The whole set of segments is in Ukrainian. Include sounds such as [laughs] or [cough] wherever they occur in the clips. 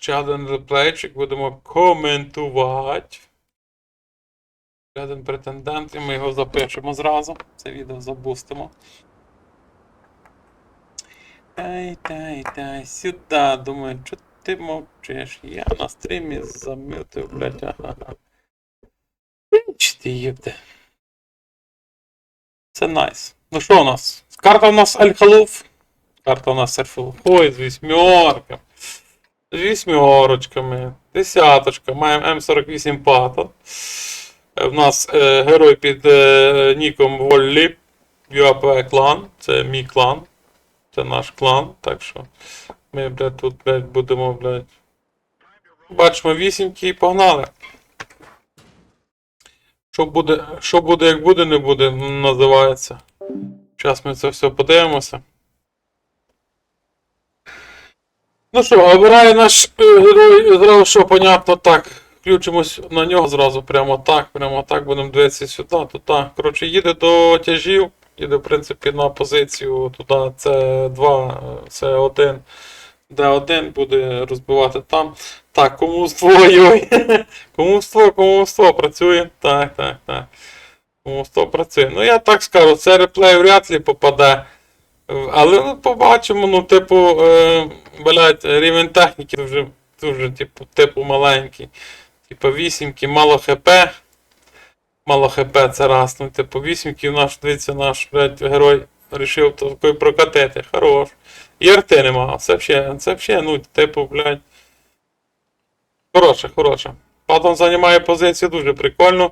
Ще один реплейчик будемо коментувати. Ще один претендент, і ми його запишемо зразу. Це відео забустимо. Тай, тай, тай, сюди. Думаю, що ти мовчиш? Я на стрімі замютив, блядь, ага. Чи ти їбте? Це найс. Ну що у нас? Карта у нас Аль-Халуф. Карта у нас Аль-Халуф. Ой, з вісьмерка. З вісьмерочками. Десяточка. Маємо М48 Паттон. У нас е, герой під е, ніком Воллі. UAP клан. Це мій клан. Це наш клан. Так що ми, блядь, тут, блядь, будемо, блядь. Бачимо вісімки і погнали. Що буде, що буде, як буде, не буде, називається. Зараз ми це все подивимося. Ну що, обирає наш е, герой, зразу що, понятно, так. Включимось на нього зразу, прямо так, прямо так, будемо дивитися сюди, туди. Коротше, їде до тяжів, їде, в принципі, на позицію туди, С2, С1, Д1 буде розбивати там. Так, комуство, ой. [laughs] Комуство, комуство працює. Так, так, так. Комуство працює. Ну, я так скажу, це реплей вряд ли попаде. Але ну, побачимо, ну, типу, е, блядь, рівень техніки дуже, дуже, типу, типу маленький. Типу, вісімки, мало хп. Мало хп це раз. Ну, типу, вісімки наш, дивіться, наш, блядь, герой рішив такий прокатити. Хорош. І арти нема. Це взагалі, це взагалі, ну, типу, блядь. Хороше, хороше. Паттон займає позицію дуже прикольно.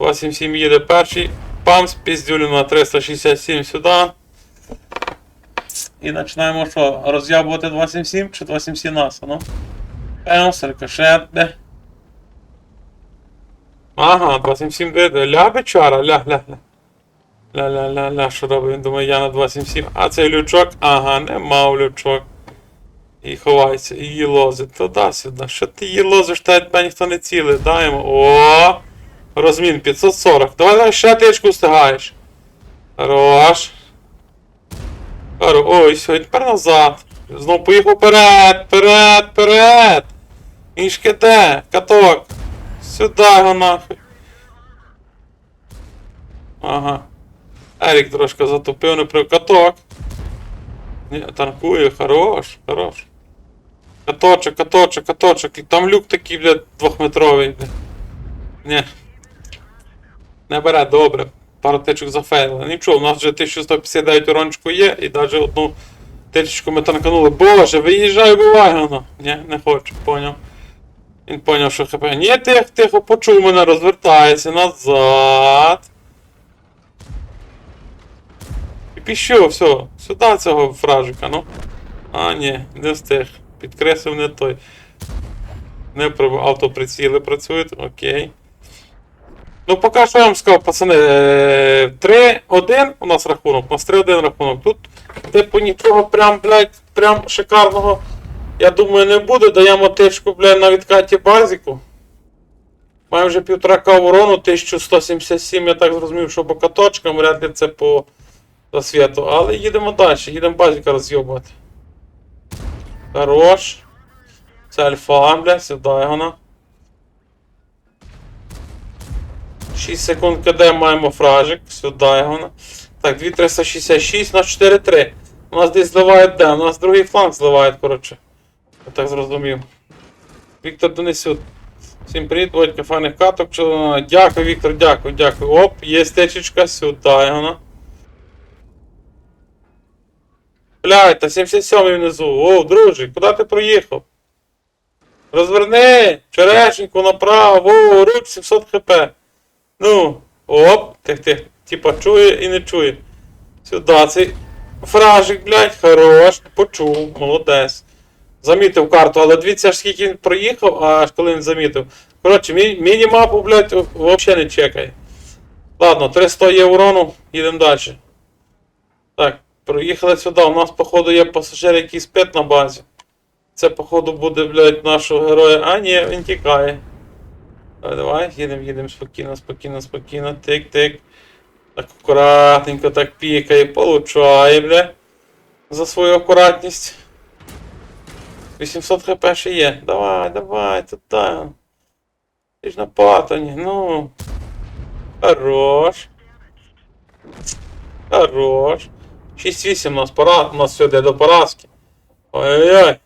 277 їде перший. Памс, піздюлю на 367 сюди. І починаємо що? Роз'ябувати 277 чи 277 наса, ну? Пемс, рикошет, де? Ага, 277 де, де? Ля бичара, ля, ля, ля. Ля, ля, ля, ля, що робить? Він думає, я на 277. А цей лючок? Ага, нема лючок. І ховається, і її лозить. Туди-сюди. Що ти її лозиш, та тебе ніхто не цілить. Даємо. О! Розмін 540. Давай давай ще тичку встигаєш. Хорош. Хоро. Ой, все, і тепер назад. Знов поїхав вперед, вперед, вперед. Де? Каток. Сюди його нахуй. Ага. Ерік трошки затупив, не прив каток. Ні, танкує, хорош, хорош. Каточок, каточок, каточок. Там люк такий, блядь, двохметровий, блядь. Ні. Не бере, добре. Пару тичок зафейлили. Нічого, у нас вже 1159 урончику є, і навіть одну тичечку ми танканули. Боже, виїжджай, воно. Ні, не хочу, поняв. Він поняв, що хп. Ні, тихо, тихо, почув мене, розвертається назад. І пішов, все. Сюди цього фражика, ну. А, ні, не встиг. Підкреслив не той. Не про автоприціли працюють, окей. Ну, поки що я вам сказав, пацани, е, 3-1 у нас рахунок, у нас 3-1 рахунок. Тут, типу, нічого прям, блядь, прям шикарного, я думаю, не буде. Даємо тичку, блядь, на відкаті базіку. Маємо вже півтора к урону, 1177, я так зрозумів, що по каточкам, вряд ли це по засвіту. Але їдемо далі, їдемо базіка роз'єбувати. Хорош. Це альфа, блядь, сюди його. 6 секунд КД маємо фражик, сюди його. Так, 2366 на 4-3. У нас десь зливають де? У нас другий фланг зливають, коротше. Я так зрозумів. Віктор Денисюк. Всім привіт, Бодька, файних каток. Дякую, Віктор, дякую, дякую. Оп, є стечечка, сюди його. Блядь, та 77 внизу. О, друже, куди ти проїхав? Розверни! Черешеньку направо, о, руч 700 хп. Ну, оп, тих тих, типа чує і не чує. Сюди цей фражик, блядь, хорош, почув, молодець. Замітив карту, але дивіться, ж скільки він проїхав, аж коли він замітив. Коротше, мі- міні-мапу, блядь, взагалі не чекай. Ладно, 300 є урону, їдемо далі. Так, проїхали сюди. У нас, походу, є пасажир, який спить на базі. Це, походу, буде, блядь, нашого героя. А, ні, він тікає. Давай, давай, їдемо, їдемо спокійно, спокійно, спокійно. Тик-тик. Так акуратненько так пікає, получає, бля. За свою акуратність. 800 хп ще є. Давай, давай, туди. Ти ж на патоні, ну. Хорош. Хорош. 6-8 у нас пора, у нас все йде до поразки. Ой-ой-ой.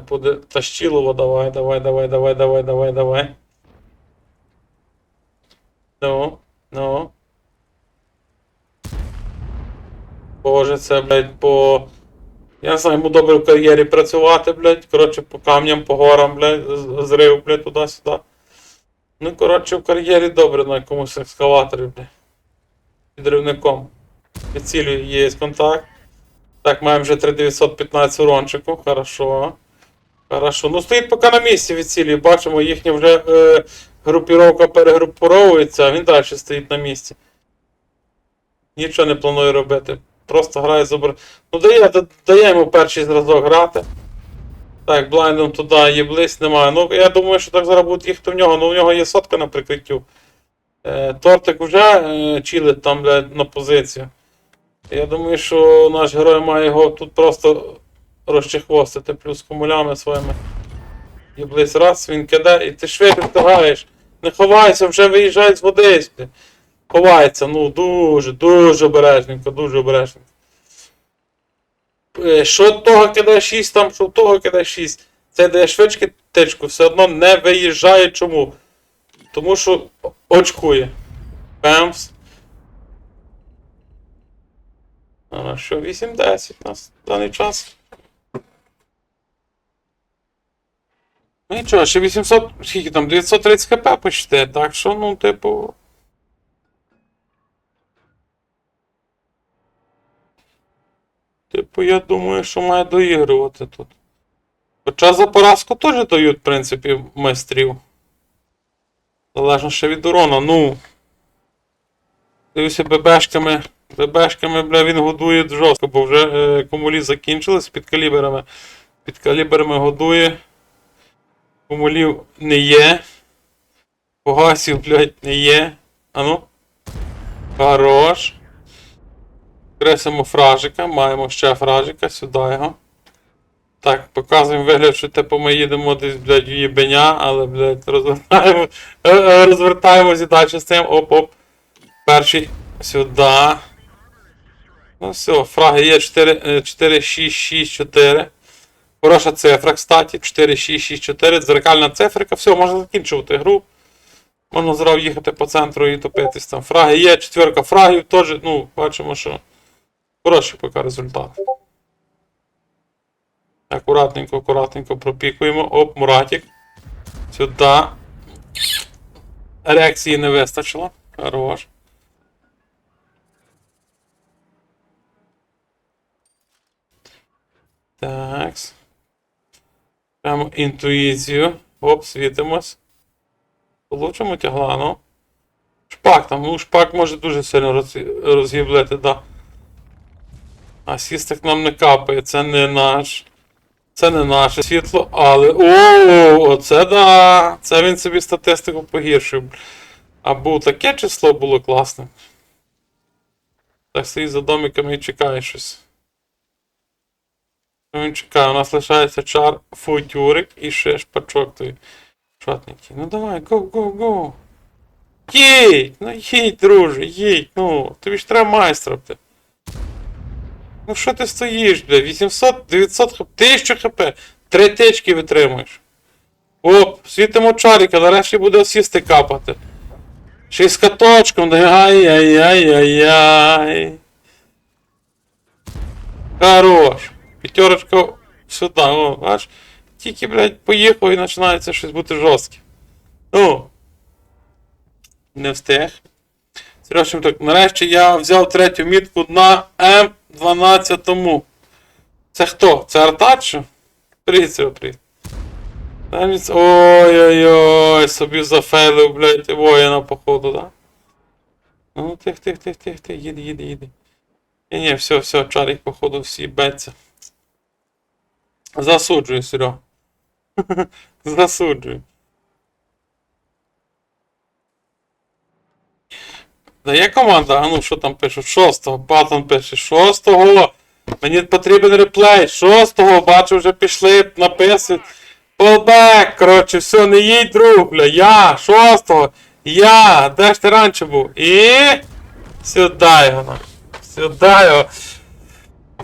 Буде Тащилово, давай, давай, давай, давай, давай, давай, давай. Ну, ну. Боже, це, блядь, по. Я не знаю, йому добре в кар'єрі працювати, блядь. Коротше, по камням, по горам, блядь, зрив, блядь, туди-сюди. Ну, коротше, в кар'єрі добре на якомусь екскаваторі, блядь. Підривником. Підцілює, є контакт. Так, маємо вже 3915 урончику, хорошо. Хорошо. Ну, стоїть поки на місці відцілює. Бачимо, їхня вже е, групіровка перегруповується, а він далі стоїть на місці. Нічого не планує робити. Просто грає з обр... Ну, дає, да- дає йому перший зразок грати. Так, блайндом туди є близь, немає. Ну, я думаю, що так зараз будуть їхати в нього. Ну, в нього є сотка на прикриттю. Е, тортик вже е, чилить там блядь, на позицію. Я думаю, що наш герой має його тут просто розчехвостити плюс кумулями своїми. І близь раз він кидає, і ти швидко встигаєш. Не ховайся, вже виїжджай з води. Ховається, ну дуже, дуже обережненько, дуже обережненько. Е, Що того кидає 6, там, що того кидає 6. Це дає швидше тичку, все одно не виїжджає чому. Тому що очкує. Пемс. А що 8-10 у нас в даний час. Нічого, ще 800, скільки там, 930 хп почти, так що, ну, типу. Типу, я думаю, що має доігрувати тут. Хоча за поразку теж дають, в принципі, майстрів. Залежно ще від урона, ну. Дивлюся, ББшками. ББшками, бля, він годує жорстко, бо вже е, комулі закінчились під калібрами. Під калібрами годує. Комулів не є. Погасів, блядь, не є. Ану. Хорош. Кресимо фражика, маємо ще фражика, сюди його. Так, показуємо вигляд, що типу ми їдемо десь, блядь, в їбеня, але, блядь, розвертаємо, е, е, розвертаємося і далі з цим. Оп-оп. Перший сюди. Ну все, фраги є 4, е, 4, 6, 6, 4. Хороша цифра, кстати. 4, 6, 6, 4. Дзеркальна циферка. Все, можна закінчувати гру. Можна зразу їхати по центру і топитись там. Фраги є, четверка фрагів теж, ну, бачимо, що хороший поки результат. Акуратненько, акуратненько пропікуємо. Оп, Муратик. Сюди. Реакції не вистачило. Хорош. Так. Прямо інтуїцію. Оп, світимось. Получимо тяглану. Шпак там, ну шпак може дуже сильно роз... розгіблити, да. А сістик нам не капає, це не наш. Це не наше світло, але. О, оце да! Це він собі статистику погіршив. А був таке число було класне. Так стоїть за домиками і чекає щось. Він чекає, у нас лишається чар, футюрик і ще шпачок той. Шотненький. Ну давай, го, го, го. Їдь! Ну їдь, друже, їдь, ну. Тобі ж треба майстра. Ти. Ну що ти стоїш, бля? 800, 900 хп, 1000 хп. Три тички витримуєш. Оп, світимо чарика, нарешті буде сісти капати. Ще й з каточком, ай-яй-яй-яй-яй. Хорош. П'ятерочка сюди, о, бач. Тільки, блядь, поїхав і починається щось бути жорстке. Ну. Не встиг. Серйозно так, нарешті я взяв третю мітку на М12. Це хто? Це Артачо? Привіт, Серега, привіт. Ой-ой-ой, собі зафейлив, блядь, воїна, походу, да? Ну, тих, тих, тих, тих, тих, їди, їди, їди. Ні, ні, все, все, чарик, походу, всі беться. Засуджую, Серега. [laughs] Засуджую. Да є команда, а ну що там пише? Шостого. Паттон пише шостого. Мені потрібен реплей. Шостого, бачу, вже пішли, написують. Полбек, коротше, все, не їдь, друг, бля. Я, шостого. Я, де ж ти раніше був? І. Сюди його. Сюди його.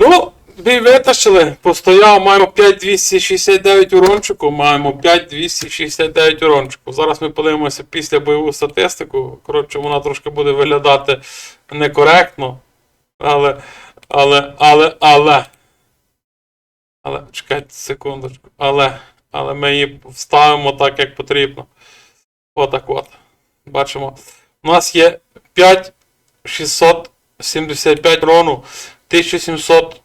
Ну, бій витащили. Постояв, маємо 5269 урончику, маємо 5269 урончику. Зараз ми подивимося після бойову статистику. Коротше, вона трошки буде виглядати некоректно. Але, але, але, але. Але, чекайте секундочку. Але, але ми її вставимо так, як потрібно. Отак от. Бачимо. У нас є 5675 рону, 1700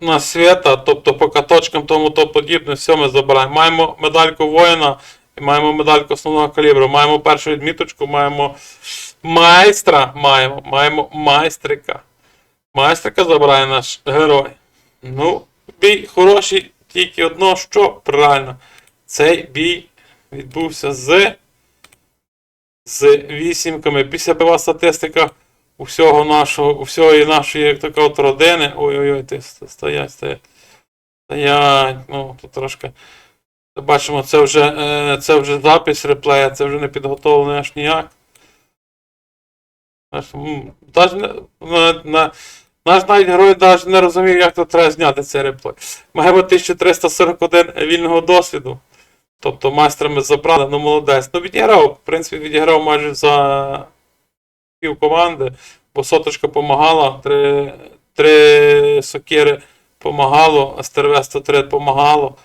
на свята, тобто по каточкам тому то подібне, все ми забираємо. Маємо медальку воїна маємо медальку основного калібру. Маємо першу відміточку, маємо майстра, маємо, маємо майстрика. Майстрика забирає наш герой. Ну, бій хороший, тільки одно, що правильно. Цей бій відбувся з з вісімками. Після бива статистика усього нашого, усього нашої, як така от родини. Ой-ой-ой, ти стоять, стоять. Стоять. Ну, тут трошки. Бачимо, це вже, е, це вже запис реплея, це вже не підготовлений аж ніяк. Наш навіть герой навіть не розумів, як то треба зняти цей реплей. Маємо 1341 вільного досвіду. Тобто майстрами забрали, ну молодець. Ну відіграв, в принципі, відіграв майже за команди, бо соточка помагала, три, три сокири помагало, СТРВ 103 помагало.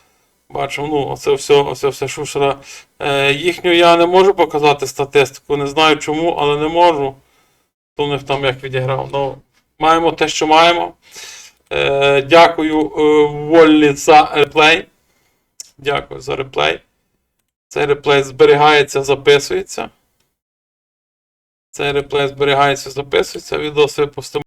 Бачимо, ну, оце все, оце все шушера. Е, їхню я не можу показати статистику, не знаю чому, але не можу. Хто в них там як відіграв. Ну, маємо те, що маємо. Е, дякую е, Воллі за реплей. Дякую за реплей. Цей реплей зберігається, записується. Цей реплей зберігається, записується. відоси випустимо.